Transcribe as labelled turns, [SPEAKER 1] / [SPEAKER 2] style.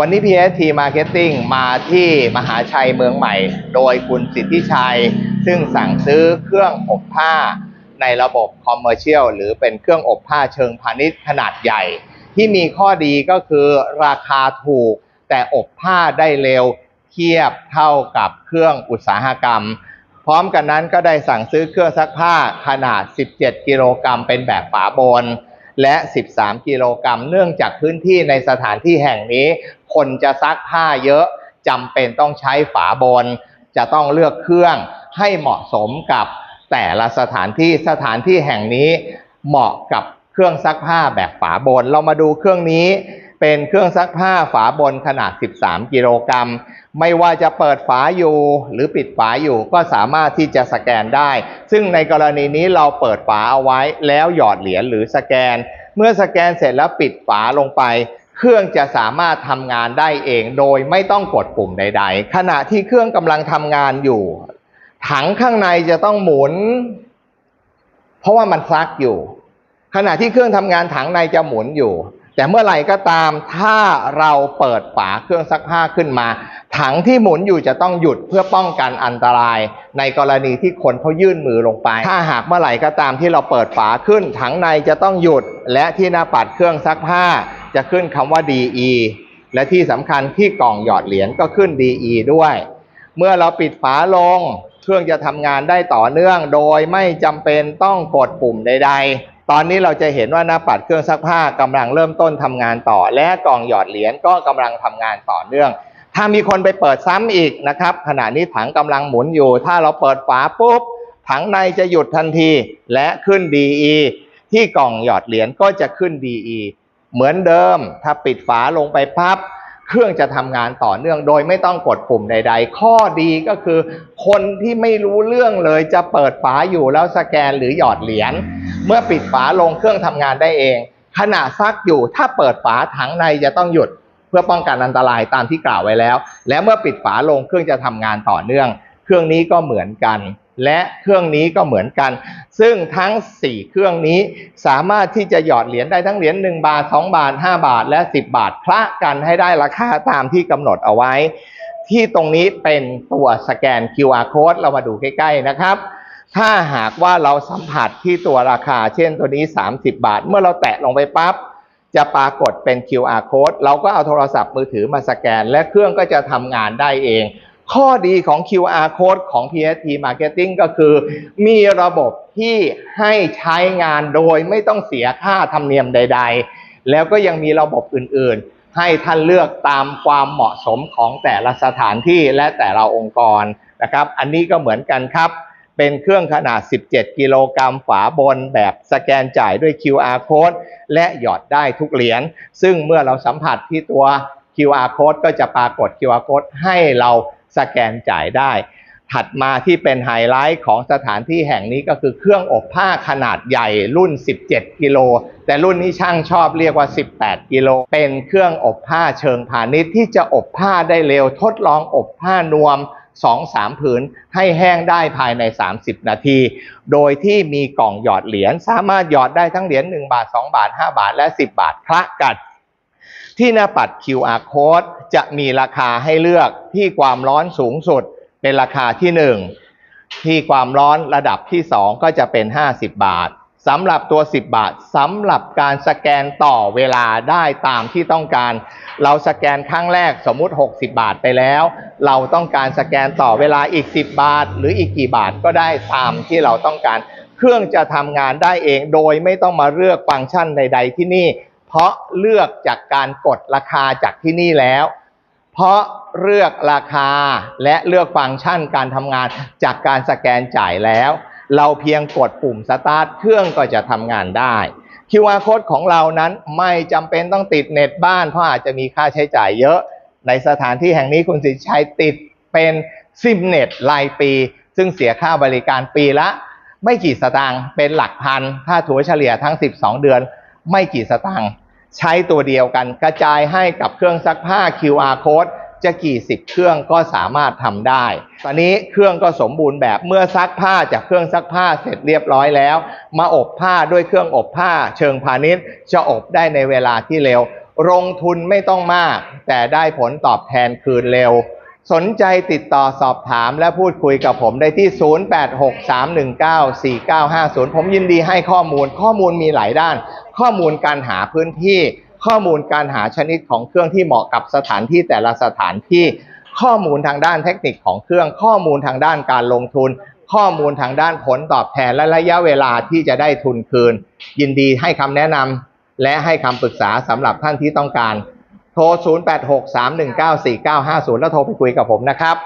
[SPEAKER 1] วันนี้ PST Marketing มาที่มหาชัยเมืองใหม่ โดยคุณสิทธิชัย ซึ่งสั่งซื้อเครื่องอบผ้าในระบบคอมเมอร์เชียลหรือเป็นเครื่องอบผ้าเชิงพาณิชย์ขนาดใหญ่ ที่มีข้อดีก็คือราคาถูก แต่อบผ้าได้เร็วเทียบเท่ากับเครื่องอุตสาหกรรม พร้อมกันนั้นก็ได้สั่งซื้อเครื่องซักผ้าขนาด 17 กิโลกรัมเป็นแบบฝาบนและ 13 กิโลกรัม เนื่องจากพื้นที่ในสถานที่แห่งนี้ คนจะซักผ้าเยอะจำเป็นต้องใช้ฝาบน จะต้องเลือกเครื่องให้เหมาะสมกับแต่ละสถานที่สถานที่แห่งนี้เหมาะกับเครื่องซักผ้าแบบฝาบน เรามาดูเครื่องนี้เป็นเครื่องซักผ้าฝาบนขนาด 13 กิโลกรัม ไม่ว่าจะเปิดฝาอยู่หรือปิดฝาอยู่ก็สามารถที่จะสแกนได้ ซึ่งในกรณีนี้เราเปิดฝาเอาไว้แล้วหยอดเหรียญหรือสแกน เมื่อสแกนเสร็จแล้วปิดฝาลงไป เครื่องจะสามารถทำงานได้เองโดยไม่ต้องกดปุ่มใด ๆ ขณะที่เครื่องกำลังทำงานอยู่ ถังข้างในจะต้องหมุน เพราะว่ามันซักอยู่ ขณะที่เครื่องทำงานถังในจะหมุนอยู่ แต่เมื่อไหร่ก็ตามถ้าเราเปิดฝาเครื่องซักผ้าขึ้นมา ถังที่หมุนอยู่จะต้องหยุดเพื่อป้องกันอันตราย ในกรณีที่คนเขายื่นมือลงไป ถ้าหากเมื่อไหร่ก็ตามที่เราเปิดฝาขึ้น ถังในจะต้องหยุดและที่หน้าปัดเครื่องซักผ้า จะขึ้นคำว่า DE และที่สำคัญที่กล่องหยอดเหรียญก็ขึ้น DE ด้วย เมื่อเราปิดฝาลง เครื่องจะทำงานได้ต่อเนื่องโดยไม่จำเป็นต้องกดปุ่มใด ๆ ตอนนี้เราจะเห็นว่าหน้าปัดเครื่องซักผ้ากำลังเริ่มต้นทำงานต่อ และกล่องหยอดเหรียญก็กำลังทำงานต่อเนื่อง ถ้ามีคนไปเปิดซ้ำอีกนะครับขณะนี้ถังกำลังหมุนอยู่ ถ้าเราเปิดฝาปุ๊บถังในจะหยุดทันทีและขึ้น DE ที่กล่องหยอดเหรียญก็จะขึ้น DE เหมือนเดิม ถ้าปิดฝาลงไปพับ เครื่องจะทำงานต่อเนื่องโดยไม่ต้องกดปุ่มใด ๆ ข้อดีก็คือ คนที่ไม่รู้เรื่องเลยจะเปิดฝาอยู่แล้วสแกนหรือหยอดเหรียญ เมื่อปิดฝาลงเครื่องทำงานได้เอง ขณะซักอยู่ถ้าเปิดฝาถังในจะต้องหยุดเพื่อป้องกันอันตรายตามที่กล่าวไว้แล้ว และเมื่อปิดฝาลงเครื่องจะทำงานต่อเนื่อง เครื่องนี้ก็เหมือนกัน และเครื่องนี้ก็เหมือนกัน ซึ่งทั้ง 4 เครื่องนี้สามารถที่จะหยอดเหรียญได้ทั้งเหรียญ1บาท 2 บาท 5 บาท และ 10 บาทคละกันให้ได้ราคาตามที่กำหนดเอาไว้ ที่ตรงนี้เป็นตัวสแกน QR code เรามาดูใกล้ๆนะครับ ถ้าหากว่าเราสัมผัสที่ตัวราคา เช่นตัวนี้ 30 บาท เมื่อเราแตะลงไปปั๊บจะปรากฏเป็น QR code เราก็เอาโทรศัพท์มือถือมาสแกน และเครื่องก็จะทำงานได้เอง ข้อดีของ QR code ของ PST Marketing ก็คือ มีระบบที่ให้ใช้งานโดยไม่ต้องเสียค่าธรรมเนียมใด ๆ แล้วก็ยังมีระบบอื่น ๆ ให้ท่านเลือกตามความเหมาะสมของแต่ละสถานที่และแต่ละองค์กรนะครับ อันนี้ก็เหมือนกันครับ เป็นเครื่องขนาด 17 กิโลกรัมฝาบนแบบสแกนจ่ายด้วย QR code และหยอดได้ทุกเหรียญซึ่งเมื่อเราสัมผัสที่ตัว QR code ก็จะปรากฏ QR code ให้เรา สแกนจ่ายได้ ถัดมาที่เป็นไฮไลท์ของสถานที่แห่งนี้ก็คือเครื่องอบผ้าขนาดใหญ่รุ่น 17 กิโล แต่รุ่นนี้ช่างชอบเรียกว่า 18 กิโล เป็นเครื่องอบผ้าเชิงพาณิชย์ที่จะอบผ้าได้เร็ว ทดลองอบผ้านวม2-3ผืนให้แห้งได้ภายใน 30 นาที โดยที่มีกล่องหยอดเหรียญสามารถหยอดได้ทั้งเหรียญ1บาท 2 บาท 5 บาทและ 10 บาทคละกัน ที่หน้าปัด QR code จะมีราคาให้เลือกที่ความร้อนสูงสุดเป็นราคาที่ 1 ที่ความร้อนระดับที่ 2 ก็จะเป็น 50 บาทสำหรับตัว 10 บาทสำหรับการสแกนต่อเวลาได้ตามที่ต้องการ เราสแกนครั้งแรกสมมุติ 60 บาทไปแล้ว เราต้องการสแกนต่อเวลาอีก 10 บาท หรืออีกกี่บาทก็ได้ตามที่เราต้องการ เครื่องจะทำงานได้เองโดยไม่ต้องมาเลือกฟังก์ชันใด ๆ ที่นี่ เพราะเลือกจากการกดราคาจากที่นี่แล้ว เพราะเลือกราคาและเลือกฟังก์ชันการทำงานจากการสแกนจ่ายแล้ว เราเพียงกดปุ่มสตาร์ทเครื่องก็จะทำงานได้ QR code ของเรานั้นไม่จำเป็นต้องติดเน็ตบ้าน เพราะอาจจะมีค่าใช้จ่ายเยอะ ในสถานที่แห่งนี้คุณสิทธิชัยติดเป็นซิมเน็ตรายปี ซึ่งเสียค่าบริการปีละ ไม่กี่สตางค์เป็นหลักพัน ถ้าถัวเฉลี่ยทั้ง 12 เดือน ไม่กี่สตางค์ ใช้ตัวเดียวกันกระจายให้กับเครื่องซักผ้า QR code จะกี่สิบเครื่องก็สามารถทำได้ ตอนนี้เครื่องก็สมบูรณ์แบบเมื่อซักผ้าจากเครื่องซักผ้าเสร็จเรียบร้อยแล้ว มาอบผ้าด้วยเครื่องอบผ้า เชิงพาณิชย์ จะอบได้ในเวลาที่เร็ว ลงทุนไม่ต้องมาก แต่ได้ผลตอบแทนคืนเร็ว สนใจติดต่อสอบถามและพูดคุยกับผมได้ที่ 0863194950 ผมยินดีให้ข้อมูลข้อมูลมีหลายด้าน ข้อมูลการหาพื้นที่ ข้อมูลการหาชนิดของเครื่องที่เหมาะกับสถานที่แต่ละสถานที่ ข้อมูลทางด้านเทคนิคของเครื่อง ข้อมูลทางด้านการลงทุน ข้อมูลทางด้านผลตอบแทนและระยะเวลาที่จะได้ทุนคืน ยินดีให้คำแนะนำและให้คำปรึกษาสำหรับท่านที่ต้องการ โทร 0863194950 แล้วโทรไปคุยกับผมนะครับ